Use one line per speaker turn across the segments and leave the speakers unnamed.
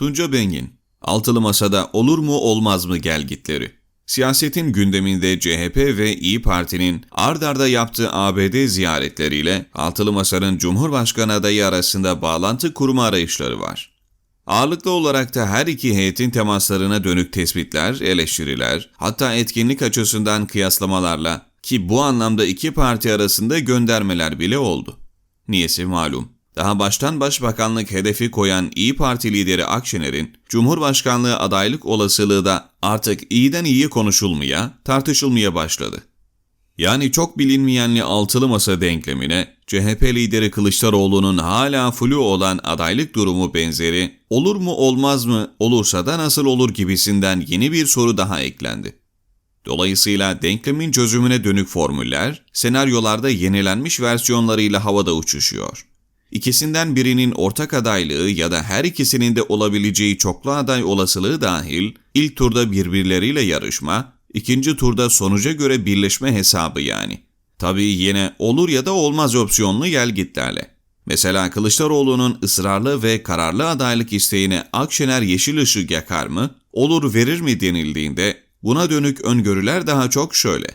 Tunca Bengin, Altılı Masa'da olur mu olmaz mı gelgitleri? Siyasetin gündeminde CHP ve İyi Parti'nin ard arda yaptığı ABD ziyaretleriyle Altılı Masa'nın Cumhurbaşkanı adayı arasında bağlantı kurma arayışları var. Ağırlıklı olarak da her iki heyetin temaslarına dönük tespitler, eleştiriler, hatta etkinlik açısından kıyaslamalarla ki bu anlamda iki parti arasında göndermeler bile oldu. Niyesi malum. Daha baştan başbakanlık hedefi koyan İyi Parti lideri Akşener'in Cumhurbaşkanlığı adaylık olasılığı da artık iyiden iyiye konuşulmaya, tartışılmaya başladı. Yani çok bilinmeyenli altılı masa denklemine CHP lideri Kılıçdaroğlu'nun hala flu olan adaylık durumu benzeri olur mu olmaz mı olursa da nasıl olur gibisinden yeni bir soru daha eklendi. Dolayısıyla denklemin çözümüne dönük formüller, senaryolarda yenilenmiş versiyonlarıyla havada uçuşuyor. İkisinden birinin ortak adaylığı ya da her ikisinin de olabileceği çoklu aday olasılığı dahil ilk turda birbirleriyle yarışma, ikinci turda sonuca göre birleşme hesabı yani. Tabii yine olur ya da olmaz opsiyonlu gelgitlerle. Mesela Kılıçdaroğlu'nun ısrarlı ve kararlı adaylık isteğine Akşener yeşil ışık yakar mı, olur verir mi denildiğinde buna dönük öngörüler daha çok şöyle.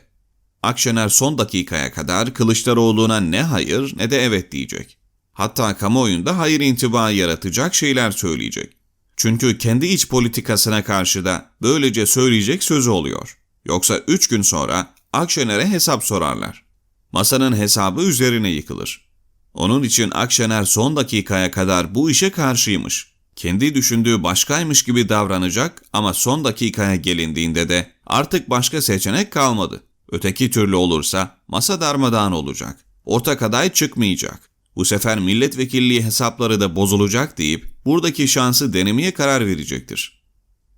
Akşener son dakikaya kadar Kılıçdaroğlu'na ne hayır ne de evet diyecek. Hatta kamuoyunda hayır intibaı yaratacak şeyler söyleyecek. Çünkü kendi iç politikasına karşı da böylece söyleyecek sözü oluyor. Yoksa 3 gün sonra Akşener'e hesap sorarlar. Masanın hesabı üzerine yıkılır. Onun için Akşener son dakikaya kadar bu işe karşıymış. Kendi düşündüğü başkaymış gibi davranacak ama son dakikaya gelindiğinde de artık başka seçenek kalmadı. Öteki türlü olursa masa darmadağın olacak. Ortak aday çıkmayacak. Bu sefer milletvekilliği hesapları da bozulacak deyip buradaki şansı denemeye karar verecektir.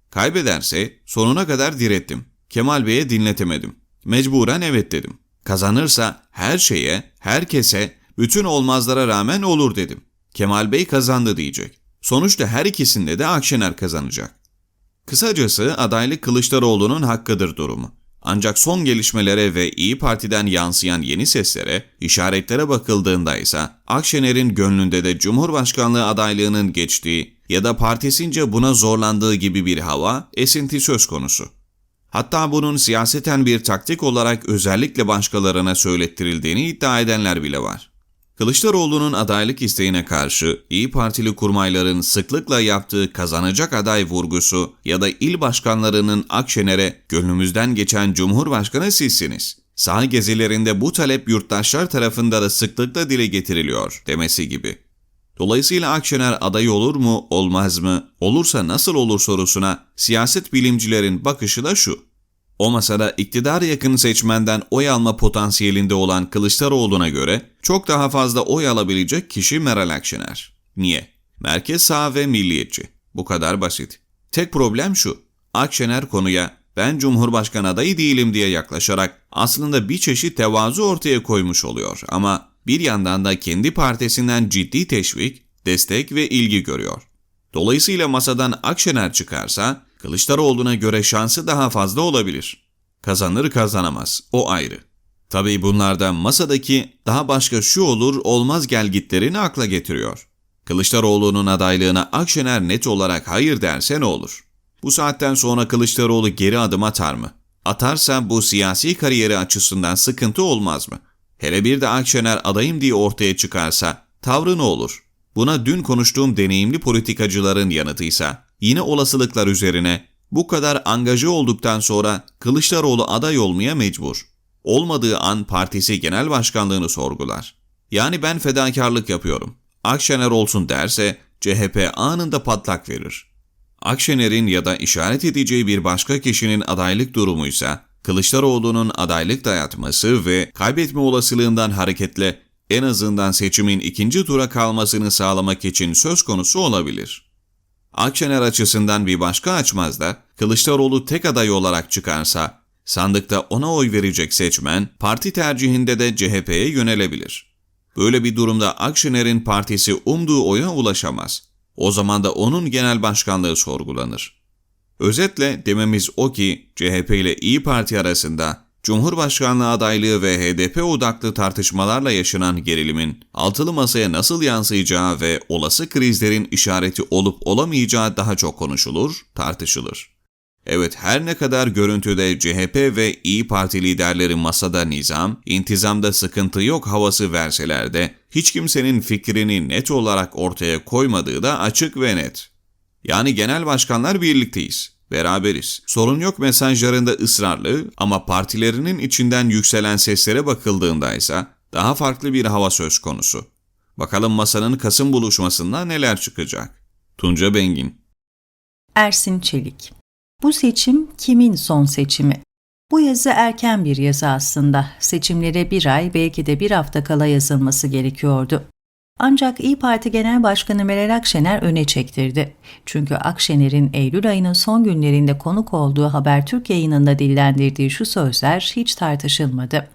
Kaybederse sonuna kadar direttim. Kemal Bey'e dinletemedim. Mecburen evet dedim. Kazanırsa her şeye, herkese, bütün olmazlara rağmen olur dedim. Kemal Bey kazandı diyecek. Sonuçta her ikisinde de Akşener kazanacak. Kısacası adaylık Kılıçdaroğlu'nun hakkıdır durumu. Ancak son gelişmelere ve İyi Parti'den yansıyan yeni seslere, işaretlere bakıldığında ise Akşener'in gönlünde de Cumhurbaşkanlığı adaylığının geçtiği ya da partisince buna zorlandığı gibi bir hava, esinti söz konusu. Hatta bunun siyaseten bir taktik olarak özellikle başkalarına söylettirildiğini iddia edenler bile var. Kılıçdaroğlu'nun adaylık isteğine karşı İyi Partili kurmayların sıklıkla yaptığı kazanacak aday vurgusu ya da il başkanlarının Akşener'e gönlümüzden geçen Cumhurbaşkanı sizsiniz. Sağ gezilerinde bu talep yurttaşlar tarafında da sıklıkla dile getiriliyor demesi gibi. Dolayısıyla Akşener aday olur mu, olmaz mı, olursa nasıl olur sorusuna siyaset bilimcilerin bakışı da şu. O masada iktidar yakın seçmenden oy alma potansiyelinde olan Kılıçdaroğlu'na göre çok daha fazla oy alabilecek kişi Meral Akşener. Niye? Merkez sağ ve milliyetçi. Bu kadar basit. Tek problem şu. Akşener konuya ben Cumhurbaşkanı adayı değilim diye yaklaşarak aslında bir çeşit tevazu ortaya koymuş oluyor ama bir yandan da kendi partisinden ciddi teşvik, destek ve ilgi görüyor. Dolayısıyla masadan Akşener çıkarsa Kılıçdaroğlu'na göre şansı daha fazla olabilir. Kazanır kazanamaz, o ayrı. Tabii bunlardan masadaki daha başka şu olur olmaz gelgitlerini akla getiriyor. Kılıçdaroğlu'nun adaylığına Akşener net olarak hayır derse ne olur? Bu saatten sonra Kılıçdaroğlu geri adım atar mı? Atarsa bu siyasi kariyeri açısından sıkıntı olmaz mı? Hele bir de Akşener adayım diye ortaya çıkarsa tavrı ne olur? Buna dün konuştuğum deneyimli politikacıların yanıtıysa yine olasılıklar üzerine bu kadar angaja olduktan sonra Kılıçdaroğlu aday olmaya mecbur. Olmadığı an partisi genel başkanlığını sorgular. Yani ben fedakarlık yapıyorum. Akşener olsun derse CHP anında patlak verir. Akşener'in ya da işaret edeceği bir başka kişinin adaylık durumuysa Kılıçdaroğlu'nun adaylık dayatması ve kaybetme olasılığından hareketle en azından seçimin ikinci tura kalmasını sağlamak için söz konusu olabilir. Akşener açısından bir başka açmaz da Kılıçdaroğlu tek aday olarak çıkarsa sandıkta ona oy verecek seçmen parti tercihinde de CHP'ye yönelebilir. Böyle bir durumda Akşener'in partisi umduğu oya ulaşamaz. O zaman da onun genel başkanlığı sorgulanır. Özetle dememiz o ki CHP ile İyi Parti arasında Cumhurbaşkanlığı adaylığı ve HDP odaklı tartışmalarla yaşanan gerilimin altılı masaya nasıl yansıyacağı ve olası krizlerin işareti olup olamayacağı daha çok konuşulur, tartışılır. Evet her ne kadar görüntüde CHP ve İyi Parti liderleri masada nizam, intizamda sıkıntı yok havası verseler de hiç kimsenin fikrini net olarak ortaya koymadığı da açık ve net. Yani genel başkanlar birlikteyiz, beraberiz. Sorun yok mesajlarında ısrarlı ama partilerinin içinden yükselen seslere bakıldığında ise daha farklı bir hava söz konusu. Bakalım masanın Kasım buluşmasında neler çıkacak? Tunca Bengin
Ersin Çelik Bu seçim kimin son seçimi? Bu yazı erken bir yazı aslında. Seçimlere bir ay belki de bir hafta kala yazılması gerekiyordu. Ancak İyi Parti Genel Başkanı Meral Akşener öne çektirdi. Çünkü Akşener'in Eylül ayının son günlerinde konuk olduğu Habertürk yayınında dillendirdiği şu sözler hiç tartışılmadı.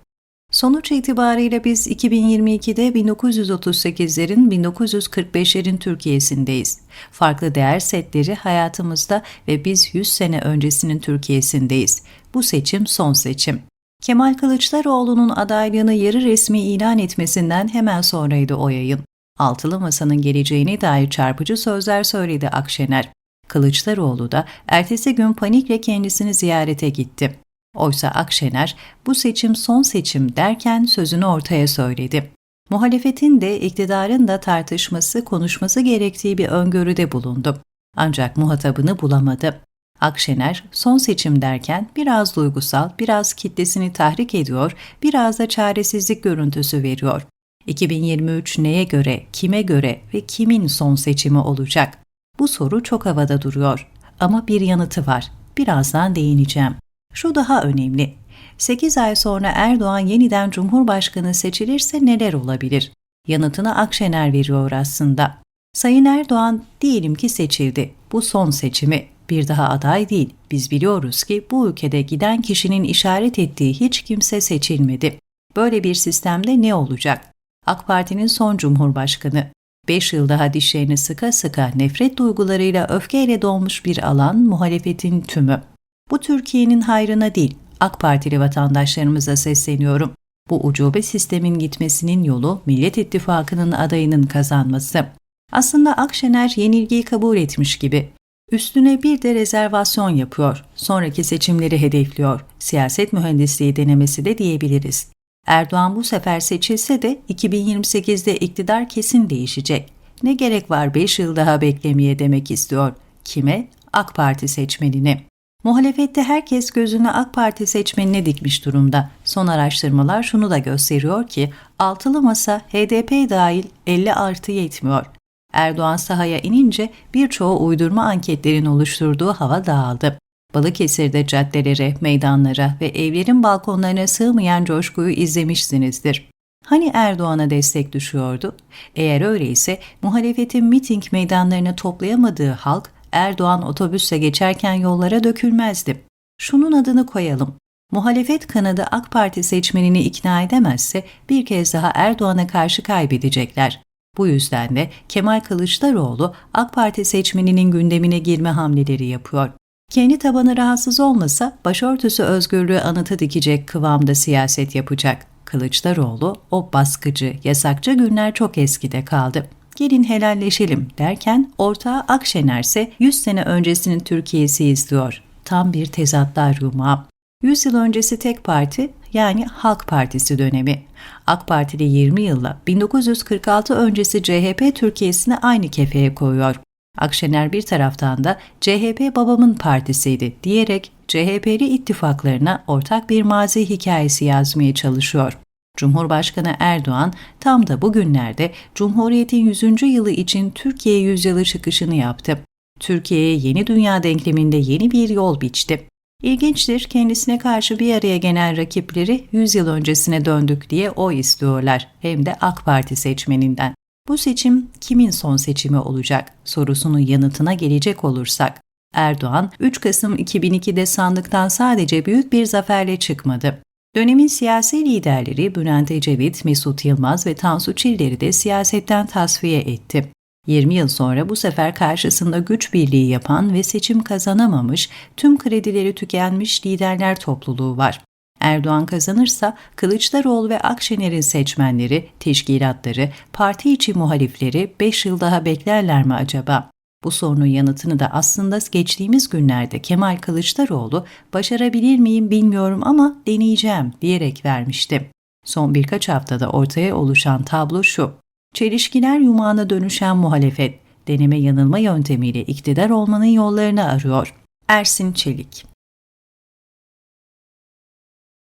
Sonuç itibariyle biz 2022'de 1938'lerin 1945'lerin Türkiye'sindeyiz. Farklı değer setleri hayatımızda ve biz 100 sene öncesinin Türkiye'sindeyiz. Bu seçim son seçim. Kemal Kılıçdaroğlu'nun adaylığını yarı resmi ilan etmesinden hemen sonraydı o yayın. Altılı Masa'nın geleceğine dair çarpıcı sözler söyledi Akşener. Kılıçdaroğlu da ertesi gün panikle kendisini ziyarete gitti. Oysa Akşener bu seçim son seçim derken sözünü ortaya söyledi. Muhalefetin de iktidarın da tartışması, konuşması gerektiği bir öngörüde bulundu. Ancak muhatabını bulamadı. Akşener son seçim derken biraz duygusal, biraz kitlesini tahrik ediyor, biraz da çaresizlik görüntüsü veriyor. 2023 neye göre, kime göre ve kimin son seçimi olacak? Bu soru çok havada duruyor. Ama bir yanıtı var. Birazdan değineceğim. Şu daha önemli. 8 ay sonra Erdoğan yeniden Cumhurbaşkanı seçilirse neler olabilir? Yanıtını Akşener veriyor aslında. Sayın Erdoğan diyelim ki seçildi. Bu son seçimi. Bir daha aday değil. Biz biliyoruz ki bu ülkede giden kişinin işaret ettiği hiç kimse seçilmedi. Böyle bir sistemde ne olacak? AK Parti'nin son cumhurbaşkanı. 5 yıl daha dişlerini sıka sıka nefret duygularıyla öfkeyle dolmuş bir alan muhalefetin tümü. Bu Türkiye'nin hayrına değil, AK Partili vatandaşlarımıza sesleniyorum. Bu ucube sistemin gitmesinin yolu Millet İttifakı'nın adayının kazanması. Aslında Akşener yenilgiyi kabul etmiş gibi. Üstüne bir de rezervasyon yapıyor. Sonraki seçimleri hedefliyor. Siyaset mühendisliği denemesi de diyebiliriz. Erdoğan bu sefer seçilse de 2028'de iktidar kesin değişecek. Ne gerek var 5 yıl daha beklemeye demek istiyor. Kime? AK Parti seçmenine. Muhalefette herkes gözünü AK Parti seçmenine dikmiş durumda. Son araştırmalar şunu da gösteriyor ki altılı masa HDP dahil 50 artı yetmiyor. Erdoğan sahaya inince birçoğu uydurma anketlerin oluşturduğu hava dağıldı. Balıkesir'de caddelere, meydanlara ve evlerin balkonlarına sığmayan coşkuyu izlemişsinizdir. Hani Erdoğan'a destek düşüyordu? Eğer öyleyse muhalefetin miting meydanlarını toplayamadığı halk Erdoğan otobüsle geçerken yollara dökülmezdi. Şunun adını koyalım. Muhalefet kanadı AK Parti seçmenini ikna edemezse bir kez daha Erdoğan'a karşı kaybedecekler. Bu yüzden de Kemal Kılıçdaroğlu AK Parti seçmeninin gündemine girme hamleleri yapıyor. Kendi tabanı rahatsız olmasa başörtüsü özgürlüğü anıtı dikecek kıvamda siyaset yapacak. Kılıçdaroğlu o baskıcı, yasakçı günler çok eskide kaldı. Gelin helalleşelim derken ortağı Akşener ise 100 sene öncesinin Türkiye'si izliyor. Tam bir tezatlar yumağı. 100 yıl öncesi tek parti yani Halk Partisi dönemi. AK Partili 20 yılla 1946 öncesi CHP Türkiye'sini aynı kefeye koyuyor. Akşener bir taraftan da CHP babamın partisiydi diyerek CHP'li ittifaklarına ortak bir mazi hikayesi yazmaya çalışıyor. Cumhurbaşkanı Erdoğan tam da bugünlerde Cumhuriyet'in 100. yılı için Türkiye yüzyılı çıkışını yaptı. Türkiye'ye yeni dünya denkleminde yeni bir yol biçti. İlginçtir kendisine karşı bir araya gelen rakipleri 100 yıl öncesine döndük diye o istiyorlar hem de AK Parti seçmeninden. Bu seçim kimin son seçimi olacak sorusunun yanıtına gelecek olursak, Erdoğan 3 Kasım 2002'de sandıktan sadece büyük bir zaferle çıkmadı. Dönemin siyasi liderleri Bülent Ecevit, Mesut Yılmaz ve Tansu Çiller'i de siyasetten tasfiye etti. 20 yıl sonra bu sefer karşısında güç birliği yapan ve seçim kazanamamış, tüm kredileri tükenmiş liderler topluluğu var. Erdoğan kazanırsa Kılıçdaroğlu ve Akşener'in seçmenleri, teşkilatları, parti içi muhalifleri 5 yıl daha beklerler mi acaba? Bu sorunun yanıtını da aslında geçtiğimiz günlerde Kemal Kılıçdaroğlu başarabilir miyim bilmiyorum ama deneyeceğim diyerek vermişti. Son birkaç haftada ortaya oluşan tablo şu. Çelişkiler yumağına dönüşen muhalefet, deneme yanılma yöntemiyle iktidar olmanın yollarını arıyor. Ersin Çelik